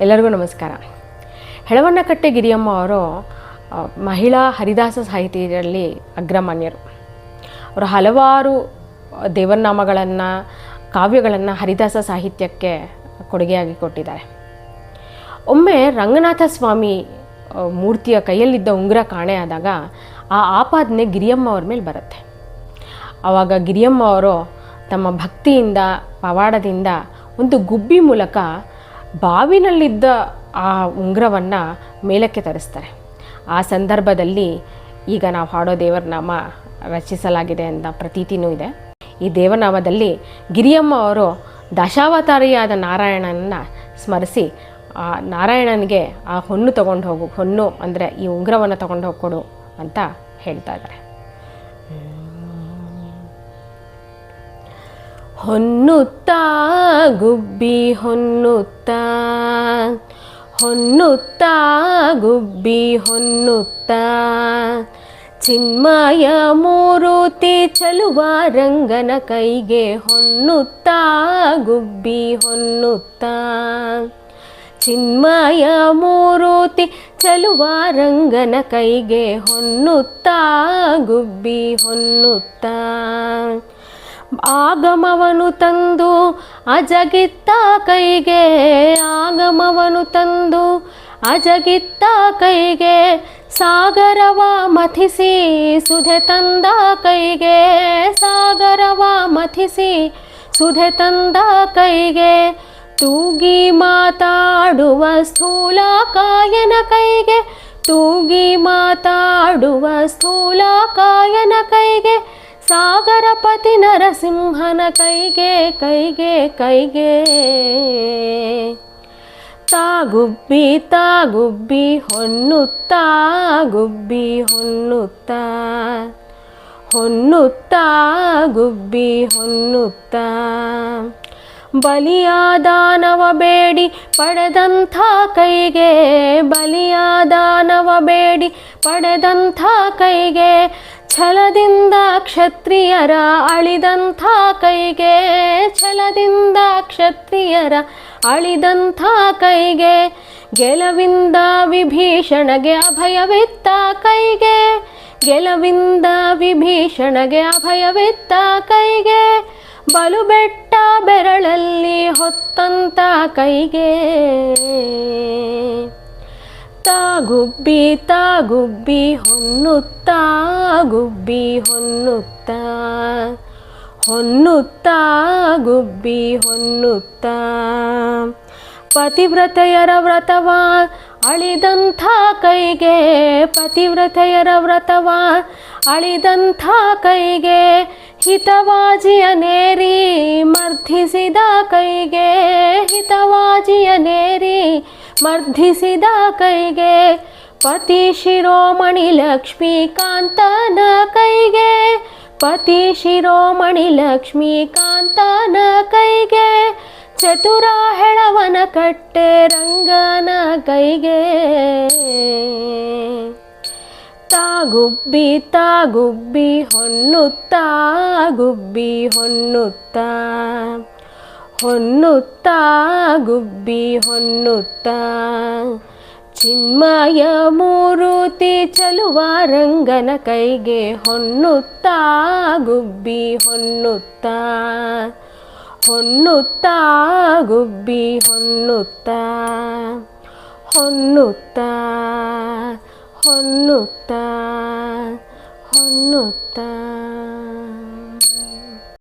ಎಲ್ಲರಿಗೂ ನಮಸ್ಕಾರ. ಹೆಳವಣ್ಣಕಟ್ಟೆ ಗಿರಿಯಮ್ಮ ಅವರು ಮಹಿಳಾ ಹರಿದಾಸ ಸಾಹಿತಿಯಲ್ಲಿ ಅಗ್ರಮಾನ್ಯರು. ಅವರು ಹಲವಾರು ದೇವರನಾಮಗಳನ್ನು, ಕಾವ್ಯಗಳನ್ನು ಹರಿದಾಸ ಸಾಹಿತ್ಯಕ್ಕೆ ಕೊಡುಗೆಯಾಗಿ ಕೊಟ್ಟಿದ್ದಾರೆ. ಒಮ್ಮೆ ರಂಗನಾಥ ಸ್ವಾಮಿ ಮೂರ್ತಿಯ ಕೈಯಲ್ಲಿದ್ದ ಉಂಗುರ ಕಾಣೆಯಾದಾಗ ಆ ಆಪಾದನೆ ಗಿರಿಯಮ್ಮ ಅವ್ರ ಮೇಲೆ ಬರುತ್ತೆ. ಆವಾಗ ಗಿರಿಯಮ್ಮ ಅವರು ತಮ್ಮ ಭಕ್ತಿಯಿಂದ, ಪವಾಡದಿಂದ ಒಂದು ಗುಬ್ಬಿ ಮೂಲಕ ಬಾವಿನಲ್ಲಿದ್ದ ಆ ಉಂಗ್ರವನ್ನು ಮೇಲಕ್ಕೆ ತರಿಸ್ತಾರೆ. ಆ ಸಂದರ್ಭದಲ್ಲಿ ಈಗ ನಾವು ಹಾಡೋ ದೇವರ ನಾಮ ರಚಿಸಲಾಗಿದೆ ಅಂತ ಪ್ರತೀತಿನೂ ಇದೆ. ಈ ದೇವನಾಮದಲ್ಲಿ ಗಿರಿಯಮ್ಮ ಅವರು ದಶಾವತಾರಿಯಾದ ನಾರಾಯಣನನ್ನು ಸ್ಮರಿಸಿ, ಆ ನಾರಾಯಣನಿಗೆ ಆ ಹೊನ್ನು ತಗೊಂಡು ಹೋಗು, ಹೊನ್ನು ಅಂದರೆ ಈ ಉಂಗ್ರವನ್ನು ತಗೊಂಡು ಹೋಗಿ ಕೊಡು ಅಂತ ಹೇಳ್ತಾ ಇದ್ದಾರೆ. ಹೊನ್ನುತ್ತಾ, ಗುಬ್ಬಿ ಹೊನ್ನುತ್ತ. ಹೊನ್ನುತ್ತಾ, ಗುಬ್ಬಿ ಹೊನ್ನುತ್ತ. ಚಿನ್ಮಯ ಮೂರುತಿ ಚಲುವ ರಂಗನ ಕೈಗೆ ಹೊನ್ನುತ್ತಾ, ಗುಬ್ಬಿ ಹೊನ್ನುತ್ತ. ಚಿನ್ಮಯ ಮೂರುತಿ ಚಲುವ ರಂಗನ ಕೈಗೆ ಹೊನ್ನುತ್ತಾ, ಗುಬ್ಬಿ ಹೊನ್ನುತ್ತಾ. ಆಗಮವನು ತಂದು ಅಜಗಿತ್ತ ಕೈಗೆ, ಆಗಮವನು ತಂದು ಅಜಗಿತ್ತ ಕೈಗೆ, ಸಾಗರವ ಮಥಿಸಿ ಸುಧೆ ತಂದ ಕೈಗೆ, ಸಾಗರವ ಮಥಿಸಿ ಸುಧೆ ತಂದ ಕೈಗೆ, ತೂಗಿ ಮಾತಾಡುವ ಸ್ಥೂಲ ಕಾಯನ ಕೈಗೆ, ತೂಗಿ ಮಾತಾಡುವ ಸ್ಥೂಲ ಕಾಯನ ಕೈಗೆ ಸಾಗರಪತಿ ನರಸಿಂಹನ ಕೈಗೆ ಕೈಗೆ ಕೈಗೆ. ತಾಗುಬ್ಬಿ ತಾಗುಬ್ಬಿ ಹೊನ್ನುತ್ತಾ, ಗುಬ್ಬಿ ಹೊನ್ನುತ್ತಾ. ಹೊನ್ನುತ್ತಾ, ಗುಬ್ಬಿ ಹೊನ್ನುತ್ತಾ. ಬಲಿಯಾದಾನವ ಬೇಡಿ ಪಡೆದಂಥ ಕೈಗೆ ಬಲಿಯಾದಾನವ ಬೇಡಿ ಪಡೆದಂಥ ಕೈಗೆ. ಛಲದಿಂದ ಕ್ಷತ್ರಿಯರ ಅಳಿದಂಥ ಕೈಗೆ, ಛಲದಿಂದ ಕ್ಷತ್ರಿಯರ ಅಳಿದಂಥ ಕೈಗೆ, ಗೆಲವಿಂದ ವಿಭೀಷಣಗೆ ಅಭಯವಿತ್ತ ಕೈಗೆ, ಗೆಲವಿಂದ ವಿಭೀಷಣಗೆ ಅಭಯವಿತ್ತ ಕೈಗೆ ಬಲು ಬೆಟ್ಟ ಬೆರಳಲ್ಲಿ ಹೊತ್ತಂತ ಕೈಗೆ. ತಾಗುಬ್ಬಿ ತಾಗುಬ್ಬಿ ಹೊನ್ನುತ್ತಾ, ಗುಬ್ಬಿ ಹೊನ್ನುತ್ತಾ. ಹೊನ್ನುತ್ತಾ, ಗುಬ್ಬಿ ಹೊನ್ನುತ್ತಾ. ಪತಿವ್ರತೆಯರ ವ್ರತವ ಅಳಿದಂಥ ಕೈಗೆ, ಪತಿವ್ರತೆಯರ ವ್ರತವ ಅಳಿದಂಥ ಕೈಗೆ, ಹಿತವಾಜಿಯ ನೇರಿ ಮರ್ಧಿಸಿದ ಕೈಗೆ, ಹಿತವಾಜಿಯ ನೇರಿ ಮರ್ಧಿಸಿದ ಕೈಗೆ, ಪತಿ ಶಿರೋಮಣಿ ಲಕ್ಷ್ಮೀಕಾಂತನ ಕೈಗೆ, ಪತಿ ಶಿರೋಮಣಿ ಲಕ್ಷ್ಮೀಕಾಂತನ ಕೈಗೆ, ಚತುರ ಹೆಳವನ ಕಟ್ಟೆ ರಂಗನ ಕೈಗೆ. ತಾಗುಬ್ಬಿ ತಾಗುಬ್ಬಿ ಹೊನ್ನುತ್ತಾ, ಗುಬ್ಬಿ ಹೊನ್ನುತ್ತಾ. ಹೊನ್ನುತ್ತಾ, ಗುಬ್ಬಿ ಹೊನ್ನುತ್ತ. ಚಿನ್ಮಯ ಮೂರುತಿ ಚಲುವ ರಂಗನ ಕೈಗೆ ಹೊನ್ನುತ್ತ, ಗುಬ್ಬಿ ಹೊನ್ನುತ್ತ. ಹೊನ್ನುತ್ತ, ಗುಬ್ಬಿ ಹೊನ್ನುತ್ತ. ಹೊನ್ನುತ್ತ ಹೊನ್ನುತ್ತ, ಹೊನ್ನುತ್ತಾ.